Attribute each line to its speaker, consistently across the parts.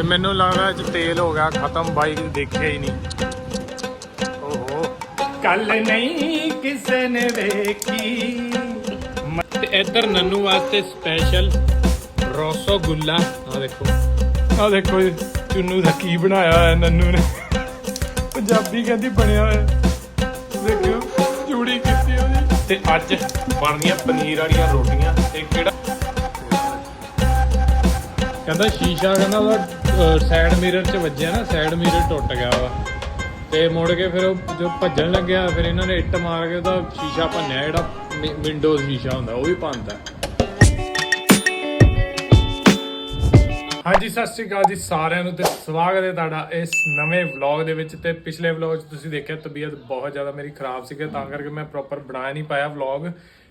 Speaker 1: ਤੇ ਮੈਨੂੰ ਲੱਗਦਾ ਇਹ 'ਚ ਤੇਲ ਹੋ ਗਿਆ ਖਤਮ ਬਾਈਕ ਦੇਖਿਆ ਹੀ ਨਹੀਂ। ਓਹੋ। ਕੱਲ ਨਹੀਂ ਕਿਸੇ ਨੇ ਵੇਖੀ। ਤੇ ਇੱਧਰ ਨੰਨੂ ਵਾਸਤੇ ਸਪੈਸ਼ਲ ਰਸਗੁੱਲਾ ਆ ਦੇਖੋ। ਆ ਦੇਖੋ ਜੀ, ਚੁੰਨੂ ਦਾ ਕੀ ਬਣਾਇਆ ਹੋਇਆ ਨੰਨੂ ਨੇ। ਪੰਜਾਬੀ ਕਹਿੰਦੀ ਬਣਿਆ ਹੋਇਆ। ਦੇਖਿਓ ਚੂੜੀ ਕੀਤੀ ਉਹਦੀ। ਤੇ ਅੱਜ ਬਣਦੀਆਂ ਪਨੀਰ ਵਾਲੀਆਂ ਰੋਟੀਆਂ। ਤੇ ਕਿਹੜਾ? ਕਹਿੰਦਾ ਸ਼ੀਸ਼ਾ ਕਹਿੰਦਾ ਉਹਦਾ ਸਾਈਡ ਮਿਰਰ 'ਚ ਵੱਜਿਆ ਨਾ ਸਾਈਡ ਮਿਰਰ ਟੁੱਟ ਗਿਆ ਵਾ। ਤੇ ਮੁੜ ਕੇ ਫਿਰ ਉਹ ਜੋ ਭੱਜਣ ਲੱਗਿਆ, ਫਿਰ ਇਹਨਾਂ ਨੇ ਇੱਟ ਮਾਰ ਕੇ ਉਹਦਾ ਸ਼ੀਸ਼ਾ ਭੰਨਿਆ, ਜਿਹੜਾ ਵਿੰਡੋਜ਼ ਸ਼ੀਸ਼ਾ ਹੁੰਦਾ, ਉਹ ਵੀ ਭੰਨਦਾ ਹਾਂਜੀ, ਸਤਿ ਸ਼੍ਰੀ ਅਕਾਲ ਜੀ ਸਾਰਿਆਂ ਨੂੰ ਤੇ ਸਵਾਗਤ ਹੈ ਤੁਹਾਡਾ ਇਸ ਨਵੇਂ ਵਲੌਗ ਦੇ ਵਿੱਚ। ਤੇ ਪਿਛਲੇ ਵਲੌਗ 'ਚ ਤੁਸੀਂ ਦੇਖਿਆ, ਤਬੀਅਤ ਬਹੁਤ ਜ਼ਿਆਦਾ ਮੇਰੀ ਖਰਾਬ ਸੀਗੀ, ਤਾਂ ਕਰਕੇ ਮੈਂ ਪ੍ਰੋਪਰ ਬਣਾ ਨਹੀਂ ਪਾਇਆ ਵਲੌਗ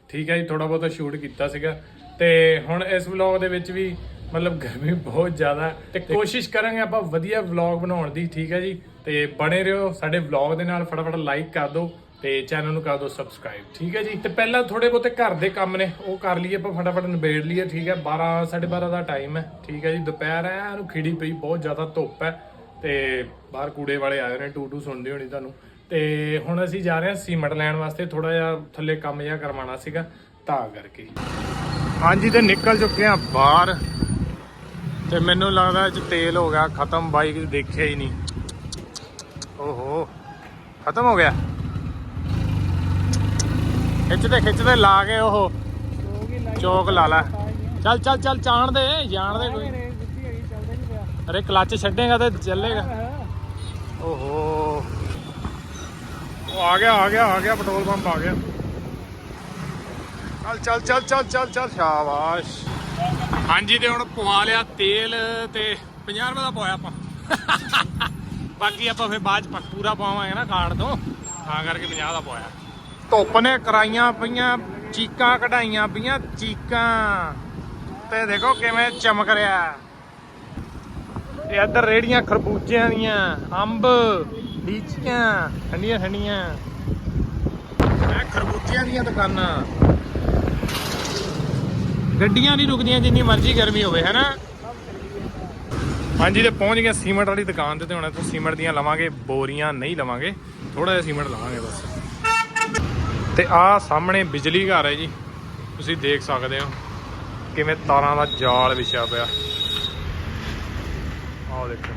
Speaker 1: ਠੀਕ ਹੈ ਜੀ ਥੋੜਾ ਬਹੁਤਾ ਸ਼ੂਟ ਕੀਤਾ ਸੀਗਾ। ਤੇ ਹੁਣ ਇਸ ਵਲੌਗ ਦੇ ਵਿੱਚ ਵੀ ਮਤਲਬ ਗਰਮੀ ਬਹੁਤ ਜ਼ਿਆਦਾ ਤੇ ਕੋਸ਼ਿਸ਼ ਕਰਾਂਗੇ ਆਪਾਂ ਵਧੀਆ ਵਲੌਗ ਬਣਾਉਣ ਦੀ ਠੀਕ ਹੈ ਜੀ? ਤੇ ਬਣੇ ਰਹੋ ਸਾਡੇ ਵਲੌਗ ਦੇ ਨਾਲ ਫਟਾਫਟ ਲਾਈਕ ਕਰ ਦਿਓ ਤੇ ਚੈਨਲ ਨੂੰ ਕਰ ਦਿਓ ਸਬਸਕ੍ਰਾਈਬ ਠੀਕ ਹੈ ਜੀ? ਤੇ ਪਹਿਲਾਂ ਥੋੜੇ ਬਹੁਤੇ ਘਰ ਦੇ ਕੰਮ ਨੇ ਉਹ ਕਰ ਲਈਏ ਆਪਾਂ ਫਟਾਫਟ ਨਿਬੇੜ ਲਈਏ ਠੀਕ ਹੈ? 12 12:30 ਦਾ ਟਾਈਮ ਹੈ ਠੀਕ ਹੈ ਜੀ? ਦੁਪਹਿਰ ਹੈ ਇਹਨੂੰ ਖਿੜੀ ਪਈ ਬਹੁਤ ਜ਼ਿਆਦਾ ਧੁੱਪ ਹੈ। ਤੇ ਬਾਹਰ ਕੂੜੇ ਵਾਲੇ ਆਏ ਨੇ ਟੂ ਟੂ ਸੁਣਦੇ ਹੋਣੀ ਤੁਹਾਨੂੰ। ਤੇ ਹੁਣ ਅਸੀਂ ਜਾ ਰਹੇ ਹਾਂ ਸੀਮਟ ਲੈਣ ਵਾਸਤੇ ਥੋੜਾ ਜਿਹਾ ਥੱਲੇ ਕੰਮ ਜਿਹਾ ਕਰਵਾਉਣਾ ਸੀਗਾ ਤਾਂ ਕਰਕੇ। ਹਾਂਜੀ ਤੇ ਨਿਕਲ ਚੁੱਕੇ ਆ ਬਾਹਰ। ਤੇ ਮੈਨੂੰ ਲੱਗਦਾ ਇਹ 'ਚ ਤੇਲ ਹੋ ਗਿਆ, ਖਤਮ ਬਾਈਕ ਦੇਖਿਆ ਹੀ ਨਹੀਂ। ਓਹੋ, ਖਤਮ ਹੋ ਗਿਆ? ਖਿੱਚਦੇ ਖਿੱਚਦੇ, ਲਾ ਕੇ ਉਹ ਚੌਕ ਲਾ ਲੈ। ਚੱਲ ਚੱਲ ਚੱਲ, ਚਾਣ ਦੇ, ਜਾਣ ਦੇ ਕੋਈ। ਅਰੇ ਕਲੱਚ ਛੱਡੇਗਾ ਤੇ ਚੱਲੇਗਾ। ਓਹੋ। ਉਹ ਆ ਗਿਆ ਆ ਗਿਆ ਆ ਗਿਆ, ਪੈਟਰੋਲ ਪੰਪ ਆ ਗਿਆ। ਚੱਲ ਚੱਲ ਚੱਲ ਚੱਲ ਚੱਲ ਚੱਲ, ਸ਼ਾਬਾਸ਼। ਹਾਂਜੀ, ਤੇ ਹੁਣ ਪਵਾ ਲਿਆ ਤੇਲ ਤੇ 50 ਰੁਪਏ ਦਾ ਪਾਇਆ ਆਪਾਂ। ਬਾਕੀ ਆਪਾਂ ਫੇਰ ਬਾਅਦ ਚ ਪੂਰਾ ਪਾਵਾਂਗੇ ਨਾ ਖਾਣ ਤੋਂ। ਤਾਂ ਕਰਕੇ 50 ਦਾ ਪਵਾਇਆ ਧੁੱਪ ਨੇ ਕਰਾਈਆਂ ਪਈਆਂ, ਚੀਕਾਂ ਕਢਾਈਆਂ ਪਈਆਂ, ਚੀਕਾਂ। ਤੇ ਦੇਖੋ ਕਿਵੇਂ ਚਮਕ ਰਿਹਾ। ਤੇ ਇੱਧਰ ਰੇੜੀਆਂ ਖਰਬੂਜਿਆਂ ਦੀਆਂ, ਅੰਬ, ਲੀਚੀਆਂ ਠੰਡੀਆਂ ਠੰਡੀਆਂ ਇਹ ਖਰਬੂਜਿਆਂ ਦੀਆਂ ਦੁਕਾਨਾਂ। ਗੱਡੀਆਂ ਨਹੀਂ ਰੁਕਦੀਆਂ, ਜਿੰਨੀ ਮਰਜ਼ੀ ਗਰਮੀ ਹੋਵੇ, ਹੈਨਾ? ਹਾਂਜੀ, ਤੇ ਪਹੁੰਚ ਗਏ ਸੀਮੈਂਟ ਵਾਲੀ ਦੁਕਾਨ ਤੇ ਤੇ ਹੁਣ ਇੱਥੋਂ ਸੀਮੈਂਟ ਦੀਆਂ ਲਵਾਂਗੇ, ਬੋਰੀਆਂ ਨਹੀਂ ਲਵਾਂਗੇ ਥੋੜਾ ਜਿਹਾ ਸੀਮੈਂਟ ਲਵਾਂਗੇ ਬਸ। ਤੇ ਆਹ ਸਾਹਮਣੇ ਬਿਜਲੀ ਘਰ ਹੈ ਜੀ, ਤੁਸੀਂ ਦੇਖ ਸਕਦੇ ਹੋ ਕਿਵੇਂ ਤਾਰਾਂ ਦਾ ਜਾਲ ਵਿਛਿਆ ਪਿਆ। ਆਹ ਦੇਖੋ।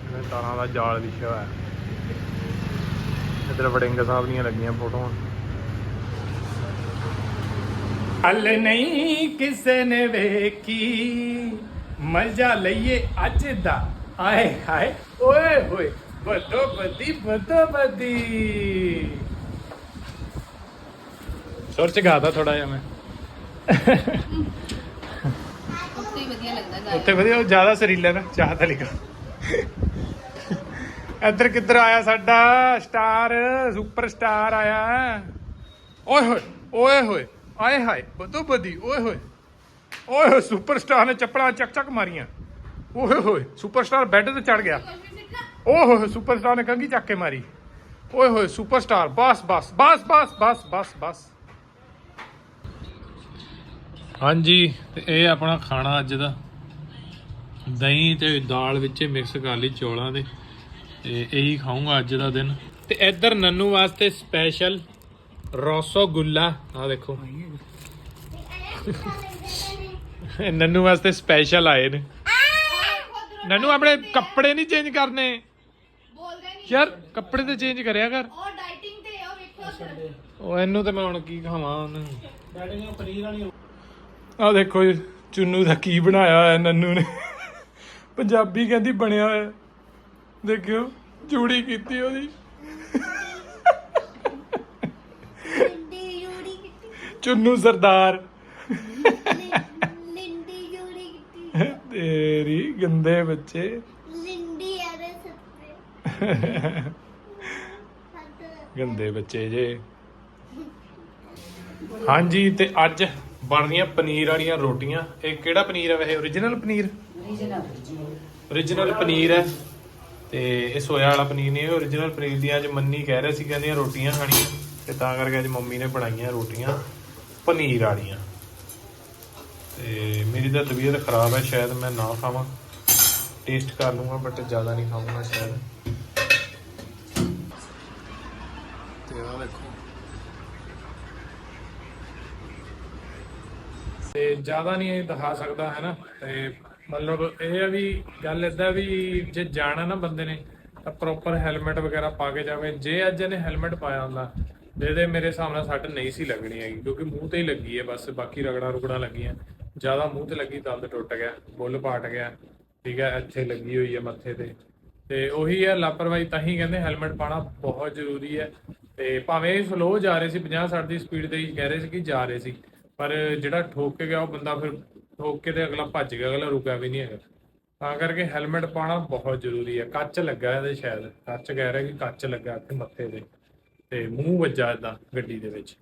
Speaker 1: ਕਿਵੇਂ ਤਾਰਾਂ ਦਾ ਜਾਲ ਵਿਛਿਆ ਹੋਇਆ। ਇੱਧਰ ਵੜਿੰਗ ਸਾਹਿਬ ਦੀਆਂ ਲੱਗੀਆਂ ਫੋਟੋਆਂ। ਹਲ ਨਹੀਂ ਕਿਸੇ ਨੇ ਵੇਖੀ। ਮਜ਼ਾ ਲਈਏ ਅੱਜ ਦਾ। ਆਏ ਹਾਏ ਓਏ ਹੋਏ ਬਦੋ ਬਦੀ ਬਦੋ ਬਦੀ ਸੁਰ ਚ ਗਾਦਾ ਥੋੜਾ ਜਿਹਾ ਮੈਂ।
Speaker 2: ਉੱਤੇ ਵਧੀਆ ਲੱਗਦਾ ਗਾ
Speaker 1: ਉੱਥੇ ਵਧੀਆ ਜ਼ਿਆਦਾ ਸਰੀਲਾ ਨਾ ਚਾਹ ਤਾਂ ਲਿਖਾ। ਇੱਧਰ ਕਿੱਧਰ ਆਇਆ ਸਾਡਾ? ਸਟਾਰ ਸੁਪਰ ਸਟਾਰ ਆਇਆ। ਓਏ ਹੋਏ ਓਏ ਹੋਏ। ਆਏ ਹਾਏ, ਬਦੋ ਬਦੀ, ਓਏ ਹੋਏ। ਓਏ ਹੋਏ ਸੁਪਰ ਨੇ ਚੱਪਲਾਂ ਚੱਕ ਚੱਕ ਮਾਰੀਆਂ। ਓਏ ਹੋਏ ਸੁਪਰ ਬੈੱਡ ਤੇ ਚੜ ਗਿਆ। ਓਏ ਹੋਏ ਸੁਪਰ ਨੇ ਕੰਗੀ ਚੱਕ ਕੇ ਮਾਰੀ। ਓਏ ਹੋਏ ਸੁਪਰ ਬਸ ਬਸ ਬਸ ਬਸ ਬਸ ਬਸ ਬਸ। ਹਾਂਜੀ, ਤੇ ਇਹ ਆਪਣਾ ਖਾਣਾ ਅੱਜ ਦਾ। ਦਹੀਂ ਤੇ ਦਾਲ ਵਿੱਚ ਮਿਕਸ ਕਰ ਲਈ ਚੌਲਾਂ ਦੇ। ਤੇ ਇਹੀ ਖਾਊਂਗਾ ਅੱਜ ਦਾ ਦਿਨ। ਤੇ ਇੱਧਰ ਨੰਨੂ ਵਾਸਤੇ ਸਪੈਸ਼ਲ ਰਸਗੁੱਲਾ ਆ ਦੇਖੋ ਇਹ ਨੰਨੂ ਵਾਸਤੇ ਸਪੈਸ਼ਲ ਆਏ ਨੇ ਨੰਨੂ ਆਪਣੇ ਕੱਪੜੇ ਨਹੀਂ ਚੇਂਜ ਕਰਨੇ
Speaker 2: ਬੋਲਦੇ ਨਹੀਂ
Speaker 1: ਯਾਰ ਕੱਪੜੇ ਤੇ ਚੇਂਜ ਕਰਿਆ ਕਰ
Speaker 2: ਉਹ ਡਾਈਟਿੰਗ ਤੇ ਉਹ ਵੇਖੋ
Speaker 1: ਉਹ ਇਹਨੂੰ ਤੇ ਮੈਂ ਹੁਣ ਕੀ ਖਾਵਾਂ ਉਹਨੂੰ। ਆ ਦੇਖੋ ਜੀ, ਚੁੰਨੂ ਦਾ ਕੀ ਬਣਾਇਆ ਹੋਇਆ ਨੰਨੂ ਨੇ। ਪੰਜਾਬੀ ਕਹਿੰਦੀ ਬਣਿਆ ਹੋਇਆ। ਦੇਖਿਓ ਚੂੜੀ ਕੀਤੀ ਉਹਦੀ
Speaker 3: ਲਿੰਡੀ ਜੋੜੀ ਕੀਤੀ
Speaker 1: ਚੁੰਨੂ ਸਰਦਾਰ।
Speaker 3: ਲਿੰਡੀ ਜੋੜੀ ਕੀਤੀ
Speaker 1: ਤੇਰੀ ਗੰਦੇ ਬੱਚੇ।
Speaker 3: ਲਿੰਡੀ ਆਰੇ ਸੱਤੇ।
Speaker 1: ਗੰਦੇ ਬੱਚੇ ਜੇ। ਹਾਂਜੀ ਤੇ ਅੱਜ ਬਣਦੀਆਂ ਪਨੀਰ ਵਾਲੀਆਂ ਰੋਟੀਆਂ। ਇਹ ਕਿਹੜਾ ਪਨੀਰ ਹੈ ਵੈਸੇ? Origignal ਪਨੀਰ? Origignal ਪਨੀਰ ਹੈ। ਤੇ ਇਹ ਸੋਇਆ ਵਾਲਾ ਪਨੀਰ ਨਹੀਂ ਇਹ origignal ਪਨੀਰ ਦੀ ਅੱਜ ਮੰਨੀ ਕਹਿ ਰਿਹਾ ਸੀ ਕਹਿੰਦੀਆਂ ਰੋਟੀਆਂ ਖਾਣੀਆਂ। ਤੇ ਤਾਂ ਕਰਕੇ ਅੱਜ ਮੰਮੀ ਨੇ ਬਣਾਈਆਂ ਰੋਟੀਆਂ। ਪਨੀਰ ਵਾਲੀਆਂ। ਤੇ ਮੇਰੀ ਤਾਂ ਤਬੀਅਤ ਖਰਾਬ ਹੈ, ਸ਼ਾਇਦ ਮੈਂ ਨਾ ਖਾਵਾਂ। ਟੇਸਟ ਕਰ ਲੂੰਗਾ ਬਟ ਜ਼ਿਆਦਾ ਨਹੀਂ ਖਾਊਂਗਾ ਸ਼ਾਇਦ। ਤੇ ਆ ਦੇਖੋ। ਤੇ ਜ਼ਿਆਦਾ ਨਹੀਂ ਇਹ ਦਿਖਾ ਸਕਦਾ ਹੈ ਨਾ ਤੇ ਮਤਲਬ ਇਹ ਆ ਵੀ ਗੱਲ ਇਦਾਂ ਵੀ ਜੇ ਜਾਣਾ ਨਾ ਬੰਦੇ ਨੇ, ਤਾਂ ਪ੍ਰੋਪਰ ਹੈਲਮਟ ਵਗੈਰਾ ਪਾ ਕੇ ਜਾਵੇ। ਜੇ ਅੱਜ ਇਹਨੇ ਹੈਲਮਟ ਪਾਇਆ ਹੁੰਦਾ ਜਿਹਦੇ ਮੇਰੇ ਹਿਸਾਬ ਨਾਲ ਸੱਟ ਨਹੀਂ ਸੀ ਲੱਗਣੀ ਹੈਗੀ, ਕਿਉਂਕਿ ਮੂੰਹ ਤੇ ਹੀ ਲੱਗੀ ਹੈ ਬਸ, ਬਾਕੀ ਰਗੜਾਂ ਰੁਗੜਾਂ ਲੱਗੀਆਂ। ਜ਼ਿਆਦਾ ਮੂੰਹ ਤੇ ਲੱਗੀ ਦੰਦ ਟੁੱਟ ਗਿਆ, ਬੁੱਲ ਪਾਟ ਗਿਆ, ਠੀਕ ਹੈ, ਇੱਥੇ ਲੱਗੀ ਹੋਈ ਹੈ ਮੱਥੇ ਤੇ। ਤੇ ਉਹੀ ਹੈ, ਲਾਪਰਵਾਹੀ ਤਾਂ ਹੀ ਕਹਿੰਦੇ ਹੈਲਮਟ ਪਾਣਾ ਬਹੁਤ ਜ਼ਰੂਰੀ ਹੈ। ਤੇ ਭਾਵੇਂ ਸਲੋ ਜਾ ਰਹੇ ਸੀ 50 60 ਦੀ ਸਪੀਡ ਤੇ ਹੀ ਕਹਿ ਰਹੇ ਸੀ ਕਿ ਜਾ ਰਹੇ ਸੀ, ਪਰ ਜਿਹੜਾ ਠੋਕ ਕੇ ਗਿਆ, ਉਹ ਬੰਦਾ ਫਿਰ ਠੋਕ ਕੇ ਤੇ ਅਗਲਾ ਭੱਜ ਗਿਆ, ਅਗਲਾ ਰੁਕਿਆ ਵੀ ਨਹੀਂ ਹੈਗਾ। ਤਾਂ ਕਰਕੇ ਹੈਲਮਟ ਪਾਣਾ ਬਹੁਤ ਜ਼ਰੂਰੀ ਹੈ, ਕੱਚ ਲੱਗਾ ਇਹਦੇ ਸ਼ਾਇਦ, ਕੱਚ ਕਹਿ ਰਿਹਾ ਕਿ ਕੱਚ ਲੱਗਾ ਇੱਥੇ ਮੱਥੇ ਤੇ। ਤੇ ਮੂੰਹ ਵੱਜਾ ਇਦਾਂ ਗੱਡੀ ਦੇ ਵਿੱਚ।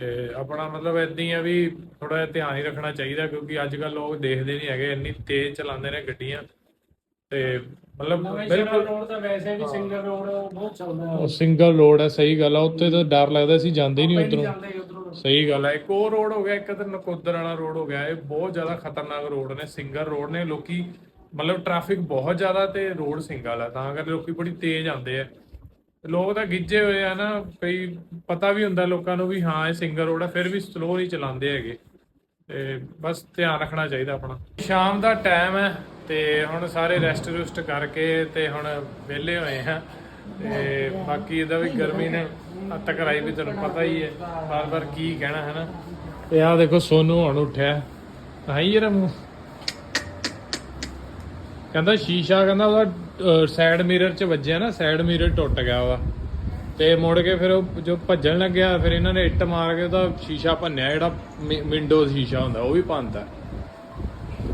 Speaker 1: ਤੇ ਆਪਣਾ ਮਤਲਬ ਇਦਾਂ ਹੀ ਆ ਵੀ ਥੋੜਾ ਜਿਹਾ ਧਿਆਨ ਹੀ ਰੱਖਣਾ ਚਾਹੀਦਾ ਕਿਉਂਕਿ ਅੱਜ ਕੱਲ ਲੋਕ ਦੇਖਦੇ ਨਹੀਂ ਹੈਗੇ ਇੰਨੀ ਤੇਜ਼ ਚਲਾਉਂਦੇ ਨੇ ਗੱਡੀਆਂ। ਤੇ ਮਤਲਬ ਬਿਲਕੁਲ
Speaker 4: ਰੋਡ ਤਾਂ ਵੈਸੇ ਵੀ ਸਿੰਗਲ ਰੋਡ ਬਹੁਤ ਚੱਲਦਾ ਹੈ।
Speaker 1: ਉਹ ਸਿੰਗਲ ਰੋਡ ਹੈ ਸਹੀ ਗੱਲ ਆ ਉੱਥੇ ਤਾਂ ਡਰ ਲੱਗਦਾ ਸੀ ਜਾਂਦੇ ਨਹੀਂ ਉਧਰੋਂ। ਸਹੀ ਗੱਲ ਹੈ ਇੱਕ ਹੋਰ ਰੋਡ ਹੋ ਗਿਆ ਇੱਕ ਤਾਂ ਨਕੋਦਰ ਵਾਲਾ ਰੋਡ ਹੋ ਗਿਆ ਇਹ ਬਹੁਤ ਜ਼ਿਆਦਾ ਖਤਰਨਾਕ ਰੋਡ ਨੇ ਸਿੰਗਲ ਰੋਡ ਨੇ। ਲੋਕੀ ਮਤਲਬ ਟ੍ਰੈਫਿਕ ਬਹੁਤ ਜ਼ਿਆਦਾ ਤੇ ਰੋਡ ਸਿੰਗਲ ਹੈ ਤਾਂ ਕਰਕੇ ਲੋਕੀ ਬੜੀ ਤੇਜ਼ ਆਉਂਦੇ ਆ। ਲੋਕ ਤਾਂ ਗਿੱਜੇ ਹੋਏ ਆ ਨਾ, ਕਈ ਪਤਾ ਵੀ ਹੁੰਦਾ ਲੋਕਾਂ ਨੂੰ ਵੀ ਹਾਂ, ਇਹ ਸਿੰਗਲ ਰੋਡ ਫਿਰ ਵੀ ਸਲੋ ਨਹੀਂ ਚਲਾਉਂਦੇ ਹੈਗੇ। ਤੇ ਬਸ ਧਿਆਨ ਰੱਖਣਾ ਚਾਹੀਦਾ ਆਪਣਾ। ਸ਼ਾਮ ਦਾ ਟਾਈਮ ਹੈ ਤੇ ਹੁਣ ਸਾਰੇ ਰੈਸਟ ਰੁਸਟ ਕਰਕੇ ਤੇ ਹੁਣ ਵਿਹਲੇ ਹੋਏ ਆ। ਤੇ ਬਾਕੀ ਇਹਦਾ ਵੀ ਗਰਮੀ ਨੇ ਹੱਦ ਕਰਾਈ ਵੀ ਤੁਹਾਨੂੰ ਪਤਾ ਹੀ ਹੈ ਬਾਰ ਬਾਰ ਕੀ ਕਹਿਣਾ ਹੈ ਨਾ ਤੇ ਆਹ ਦੇਖੋ ਸੋਨੂ ਹੁਣ ਉੱਠਿਆ। ਹਾਈ ਜਰਾ ਮੂੰਹ। ਕਹਿੰਦਾ ਸ਼ੀਸ਼ਾ, ਕਹਿੰਦਾ ਉਹਦਾ ਸਾਈਡ ਮਿਰਰ 'ਚ ਵੱਜਿਆ ਨਾ ਸਾਈਡ ਮਿਰਰ ਟੁੱਟ ਗਿਆ ਉਹਦਾ ਤੇ ਮੁੜ ਕੇ ਫਿਰ ਉਹ ਜੋ ਭੱਜਣ ਲੱਗਿਆ ਫਿਰ ਇਹਨਾਂ ਨੇ ਇੱਟ ਮਾਰ ਕੇ ਉਹਦਾ ਸ਼ੀਸ਼ਾ ਭੰਨਿਆ ਜਿਹੜਾ ਵਿੰਡੋ ਸ਼ੀਸ਼ਾ ਹੁੰਦਾ ਉਹ ਵੀ ਭੰਨਦਾ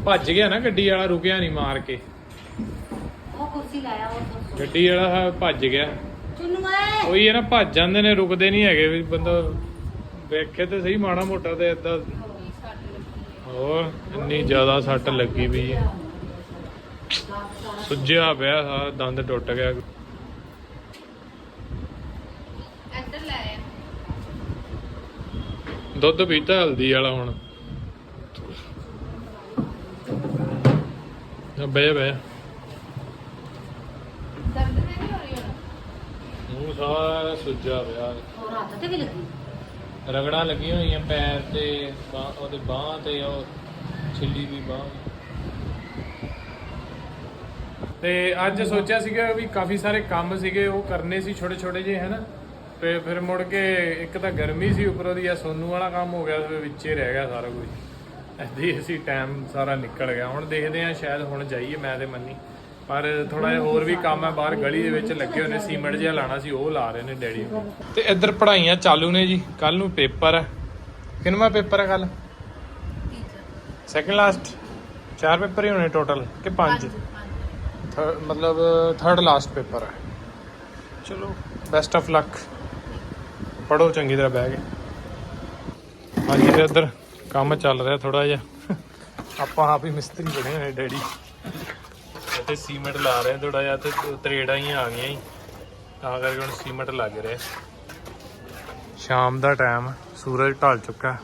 Speaker 1: ਭੱਜ ਗਿਆ ਨਾ ਗੱਡੀ ਵਾਲਾ ਰੁਕਿਆ ਨਹੀਂ ਮਾਰ ਕੇ।
Speaker 2: ਉਹ ਕੁਰਸੀ ਲਾਇਆ ਉਹ
Speaker 1: ਗੱਡੀ ਵਾਲਾ ਭੱਜ ਗਿਆ।
Speaker 2: ਚੁੰਨੂ ਏ
Speaker 1: ਉਹੀ ਹੈ ਨਾ ਭੱਜ ਜਾਂਦੇ ਨੇ ਰੁਕਦੇ ਨਹੀਂ ਹੈਗੇ ਵੀ ਬੰਦਾ ਵੇਖੇ ਤੇ ਸਹੀ ਮਾੜਾ ਮੋਟਾ ਤੇ ਏਦਾਂ ਹੋਰ ਇੰਨੀ ਜ਼ਿਆਦਾ ਸੱਟ ਲੱਗੀ ਵੀ ਹੈ। ਸੁੱਜਿਆ ਪਿਆ ਸਾਰਾ ਦੰਦ ਟੁੱਟ ਗਿਆ।
Speaker 2: ਇੱਧਰ ਲੈ ਆ
Speaker 1: ਦੁੱਧ ਪੀਤਾ ਹਲਦੀ ਵਾਲਾ ਹੁਣ।
Speaker 2: ਦਰਦ ਨਹੀਂ ਹੋ ਰਹੀ ਹੁਣ?
Speaker 1: ਮੂੰਹ ਸਾਰਾ ਸੁੱਜਿਆ ਪਿਆ।
Speaker 2: ਹੋਰ ਹੱਥ ਤੇ ਵੀ ਲੱਗੀ।
Speaker 1: ਰਗੜਾਂ ਲੱਗੀਆਂ ਹੋਈਆਂ ਪੈਰ ਤੇ ਬਾਂਹ ਉਹਦੇ ਬਾਹ ਤੇ ਉਹ ਛਿੱਲੀ ਦੀ ਬਾਹ। ਤੇ ਅੱਜ ਸੋਚਿਆ ਸੀਗਾ ਵੀ ਕਾਫੀ ਸਾਰੇ ਕੰਮ ਸੀਗੇ ਉਹ ਕਰਨੇ ਸੀ ਛੋਟੇ ਛੋਟੇ ਜਿਹੇ ਹਨਾ? ਤੇ ਫਿਰ ਮੁੜ ਕੇ ਇੱਕ ਤਾਂ ਗਰਮੀ ਸੀ ਉੱਪਰੋਂ ਦੀ ਆ ਸੋਨੂ ਵਾਲਾ ਕੰਮ ਹੋ ਗਿਆ ਤੇ ਵਿੱਚੇ ਰਹਿ ਗਿਆ ਸਾਰਾ ਕੁਝ। ਐਦੀ ਅਸੀਂ ਟਾਈਮ ਸਾਰਾ ਨਿਕਲ ਗਿਆ। ਹੁਣ ਦੇਖਦੇ ਆ ਸ਼ਾਇਦ ਹੁਣ ਜਾਈਏ ਮੈਂ ਤੇ ਮੰਨੀ। ਪਰ ਥੋੜਾ ਜਿਹਾ ਹੋਰ ਵੀ ਕੰਮ ਹੈ ਬਾਹਰ ਗਲੀ ਦੇ ਵਿੱਚ ਲੱਗੇ ਹੋਏ ਨੇ ਸੀਮੈਂਟ ਜਿਹਾ ਲਾਣਾ ਸੀ ਉਹ ਲਾ ਰਹੇ ਨੇ ਡੈਡੀ ਤੇ ਇੱਧਰ ਪੜ੍ਹਾਈਆਂ ਚਾਲੂ ਨੇ ਜੀ। ਕੱਲ ਨੂੰ ਪੇਪਰ ਹੈ ਕਿੰਨਵਾਂ ਪੇਪਰ ਹੈ ਕੱਲ ਸੈਕੰਡ ਲਾਸਟ ਚਾਰ ਪੇਪਰ ਹੀ ਹੋਣੇ ਟੋਟਲ ਕਿ ਪੰਜ। ਮਤਲਬ ਥਰਡ ਲਾਸਟ ਪੇਪਰ ਹੈ ਚਲੋ ਬੈਸਟ ਆਫ ਲੱਕ ਪੜੋ ਚੰਗੀ ਤਰ੍ਹਾਂ ਬਹਿ ਕੇ ਹਾਂਜੀ ਤੇ ਇੱਧਰ ਕੰਮ ਚੱਲ ਰਿਹਾ ਥੋੜਾ ਜਿਹਾ ਆਪਾਂ ਆਪ ਹੀ ਮਿਸਤਰੀ ਬਣੇ ਹੋਏ ਡੈਡੀ ਤੇ ਸੀਮੈਂਟ ਲਾ ਰਹੇ ਥੋੜਾ ਜਿਹਾ ਤੇ ਤਰੇੜਾਂ ਹੀ ਆ ਗਈਆਂ ਹੀ ਤਾਂ ਕਰਕੇ ਹੁਣ ਸੀਮੈਂਟ ਲੱਗ ਰਿਹਾ ਸ਼ਾਮ ਦਾ ਟਾਈਮ ਸੂਰਜ ਢਲ ਚੁੱਕਾ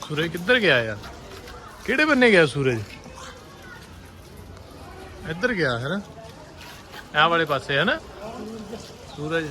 Speaker 1: ਸੂਰਜ ਕਿੱਧਰ ਗਿਆ ਯਾਰ ਕਿਹੜੇ ਬੰਨੇ ਗਿਆ ਸੂਰਜ ਇੱਧਰ ਗਿਆ ਹੈ ਨਾ। ਆਹ ਵਾਲੇ ਪਾਸੇ ਹੈ ਨਾ। ਸੂਰਜ।